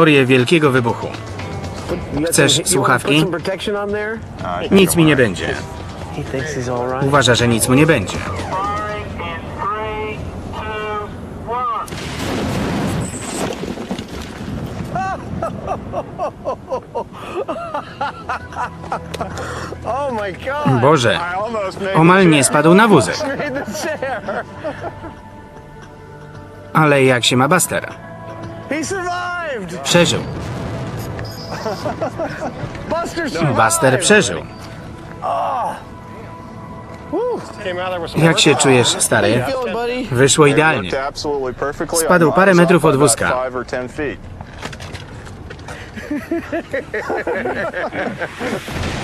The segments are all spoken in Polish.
Teorię wielkiego wybuchu. Chcesz słuchawki? Nic mi nie będzie. Uważa, że nic mu nie będzie. Boże, omal nie spadł na wózek. Ale jak się ma Buster? Przeżył. Buster przeżył. Jak się czujesz, stary? Wyszło idealnie. Spadł parę metrów od wózka.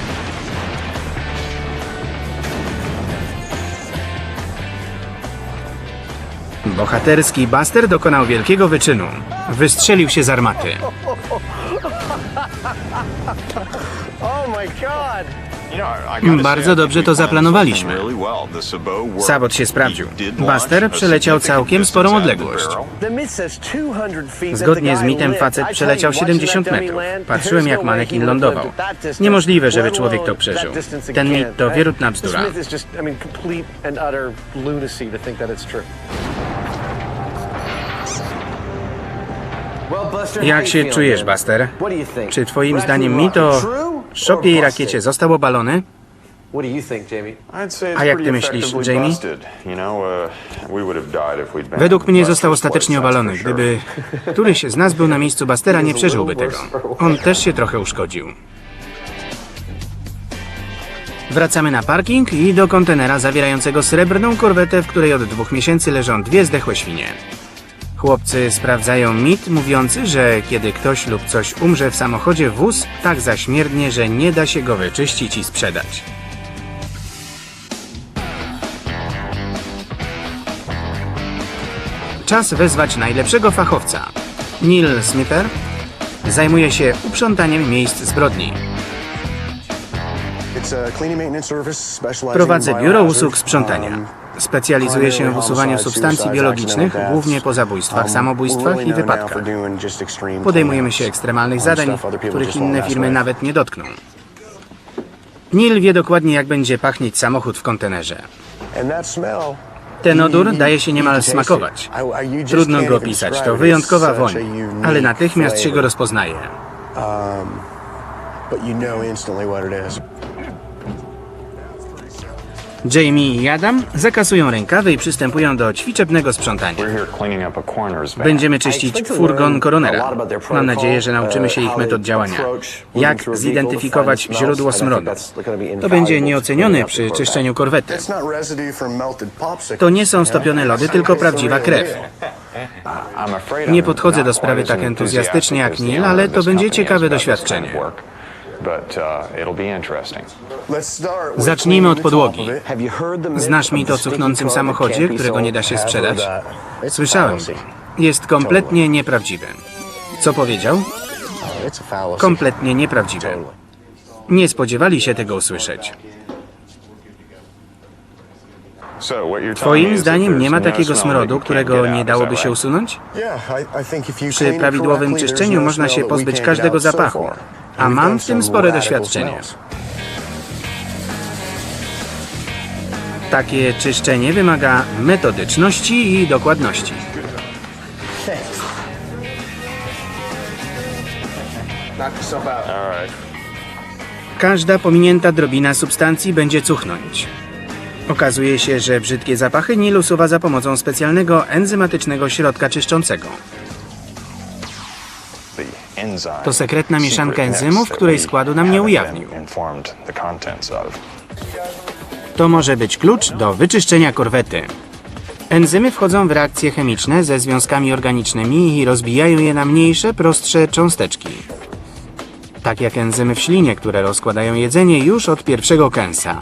Bohaterski Buster dokonał wielkiego wyczynu. Wystrzelił się z armaty. Bardzo dobrze to zaplanowaliśmy. Sabot się sprawdził. Buster przeleciał całkiem sporą odległość. Zgodnie z mitem facet przeleciał 70 metrów. Patrzyłem jak manekin lądował. Niemożliwe, żeby człowiek to przeżył. Ten mit to wierutna bzdura. Jak się czujesz, Buster? Czy twoim zdaniem mit o szopie i rakiecie został obalony? A jak ty myślisz, Jamie? Według mnie został ostatecznie obalony. Gdyby któryś z nas był na miejscu Bustera, nie przeżyłby tego. On też się trochę uszkodził. Wracamy na parking i do kontenera zawierającego srebrną korwetę, w której od dwóch miesięcy leżą dwie zdechłe świnie. Chłopcy sprawdzają mit mówiący, że kiedy ktoś lub coś umrze w samochodzie, wóz tak zaśmierdnie, że nie da się go wyczyścić i sprzedać. Czas wezwać najlepszego fachowca. Neil Smither zajmuje się uprzątaniem miejsc zbrodni. Prowadzę biuro usług sprzątania. Specjalizuję się w usuwaniu substancji biologicznych, głównie po zabójstwach, samobójstwach i wypadkach. Podejmujemy się ekstremalnych zadań, których inne firmy nawet nie dotkną. Neil wie dokładnie, jak będzie pachnieć samochód w kontenerze. Ten odór daje się niemal smakować. Trudno go opisać, to wyjątkowa woń, ale natychmiast się go rozpoznaje. Jamie i Adam zakasują rękawy i przystępują do ćwiczebnego sprzątania. Będziemy czyścić furgon koronera. Mam nadzieję, że nauczymy się ich metod działania. Jak zidentyfikować źródło smrodu. To będzie nieocenione przy czyszczeniu korwety. To nie są stopione lody, tylko prawdziwa krew. Nie podchodzę do sprawy tak entuzjastycznie jak Neil, ale to będzie ciekawe doświadczenie. Zacznijmy od podłogi. Znasz mit o cuchnącym samochodzie, którego nie da się sprzedać? Słyszałem. Jest kompletnie nieprawdziwy. Co powiedział? Kompletnie nieprawdziwy. Nie spodziewali się tego usłyszeć. Twoim zdaniem nie ma takiego smrodu, którego nie dałoby się usunąć? Przy prawidłowym czyszczeniu można się pozbyć każdego zapachu, a mam w tym spore doświadczenie. Takie czyszczenie wymaga metodyczności i dokładności. Każda pominięta drobina substancji będzie cuchnąć. Okazuje się, że brzydkie zapachy Nil usuwa za pomocą specjalnego enzymatycznego środka czyszczącego. To sekretna mieszanka enzymów, której składu nam nie ujawnił. To może być klucz do wyczyszczenia korwety. Enzymy wchodzą w reakcje chemiczne ze związkami organicznymi i rozbijają je na mniejsze, prostsze cząsteczki. Tak jak enzymy w ślinie, które rozkładają jedzenie już od pierwszego kęsa.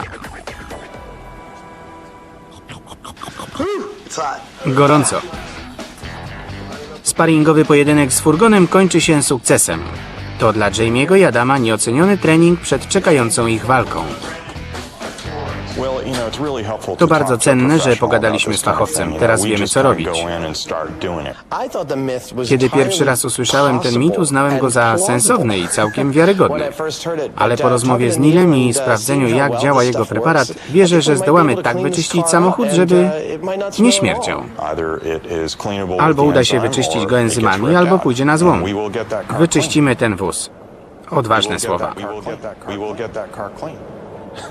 Gorąco. Sparingowy pojedynek z furgonem kończy się sukcesem. To dla Jamie'ego i Adama nieoceniony trening przed czekającą ich walką. To bardzo cenne, że pogadaliśmy z fachowcem. Teraz wiemy, co robić. Kiedy pierwszy raz usłyszałem ten mit, uznałem go za sensowny i całkiem wiarygodny. Ale po rozmowie z Nilem i sprawdzeniu, jak działa jego preparat, wierzę, że zdołamy tak wyczyścić samochód, żeby nie śmierdział. Albo uda się wyczyścić go enzymami, albo pójdzie na złom. Wyczyścimy ten wóz. Odważne słowa.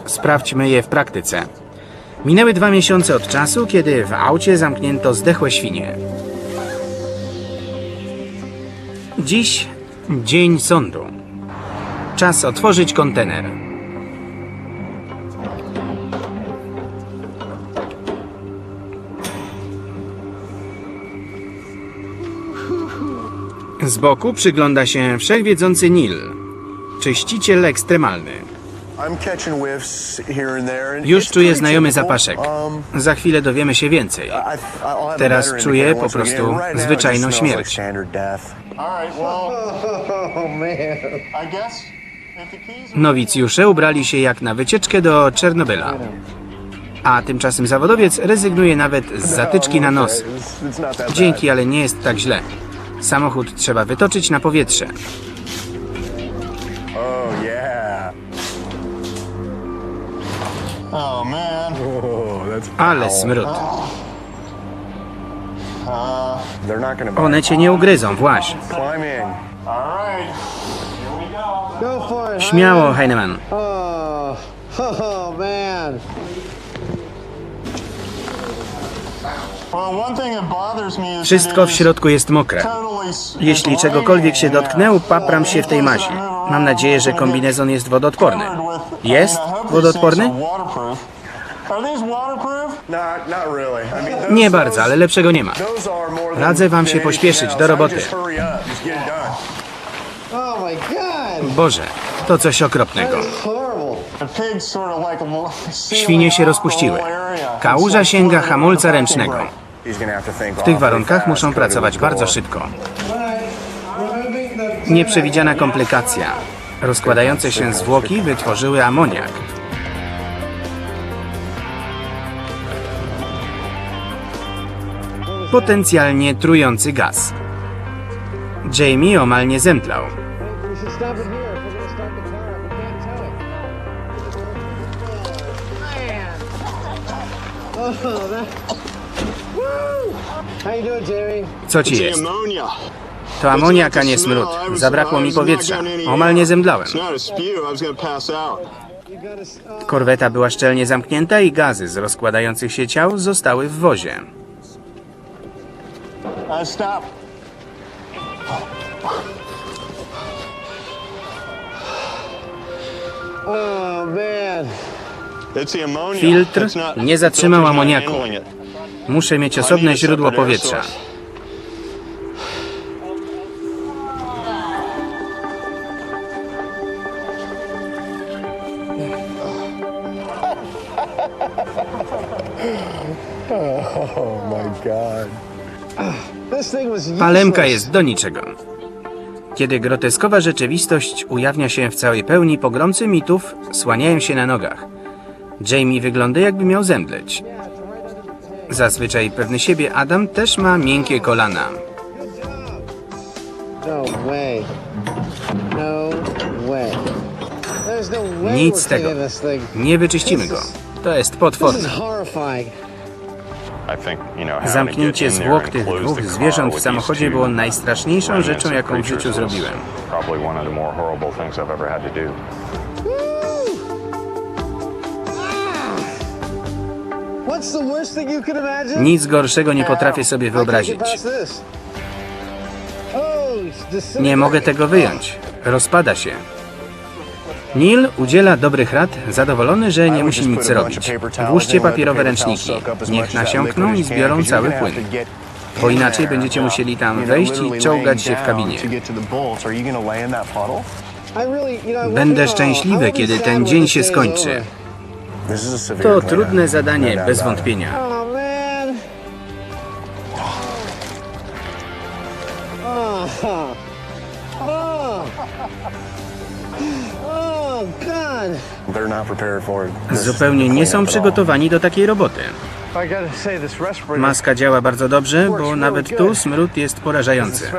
Sprawdźmy je w praktyce. Minęły dwa miesiące od czasu, kiedy w aucie zamknięto zdechłe świnie. Dziś dzień sądu. Czas otworzyć kontener. Z boku przygląda się wszechwiedzący Nil, czyściciel ekstremalny. Już czuję znajomy zapaszek. Za chwilę dowiemy się więcej. Teraz czuję po prostu zwyczajną śmierć. Nowicjusze ubrali się jak na wycieczkę do Czernobyla. A tymczasem zawodowiec rezygnuje nawet z zatyczki na nos. Dzięki, ale nie jest tak źle. Samochód trzeba wytoczyć na powietrze. Ale smród. One cię nie ugryzą, it. Śmiało, Heinemann. Oh, oh Wszystko w środku jest mokre. Jeśli czegokolwiek się dotknę, upapram się w tej mazi. Mam nadzieję, że kombinezon jest wodoodporny. Jest wodoodporny? Nie bardzo, ale lepszego nie ma. Radzę wam się pośpieszyć, do roboty. Oh. Boże, to coś okropnego. Świnie się rozpuściły. Kałuża sięga hamulca ręcznego. W tych warunkach muszą pracować bardzo szybko. Nieprzewidziana komplikacja. Rozkładające się zwłoki wytworzyły amoniak. Potencjalnie trujący gaz. Jamie omal nie zemdlał. Co ci jest? To amoniak, a nie smród. Zabrakło mi powietrza. Omal nie zemdlałem. Korweta była szczelnie zamknięta i gazy z rozkładających się ciał zostały w wozie. Uh, stop. oh man. It's the ammonia. Filtr It's not- nie zatrzymał amoniaku. Muszę mieć osobne źródło powietrza. Palemka jest do niczego. Kiedy groteskowa rzeczywistość ujawnia się w całej pełni, pogromcy mitów słaniają się na nogach. Jamie wygląda jakby miał zemdleć. Zazwyczaj pewny siebie Adam też ma miękkie kolana. Nic z tego. Nie wyczyścimy go. To jest potworne. Zamknięcie zwłok tych dwóch zwierząt w samochodzie było najstraszniejszą rzeczą, jaką w życiu zrobiłem. Nic gorszego nie potrafię sobie wyobrazić. Oh. Nie mogę tego wyjąć. Rozpada się. Neil udziela dobrych rad, zadowolony, że nie musi nic robić. Włóżcie papierowe ręczniki. Niech nasiąkną i zbiorą cały płyn. Bo inaczej będziecie musieli tam wejść i czołgać się w kabinie. Będę szczęśliwy, kiedy ten dzień się skończy. over. To trudne zadanie, bez wątpienia. Oh man. God! They're not prepared for it. This is Zupełnie the nie są przygotowani do takiej roboty. Maska działa bardzo dobrze, bo nawet tu smród jest porażający.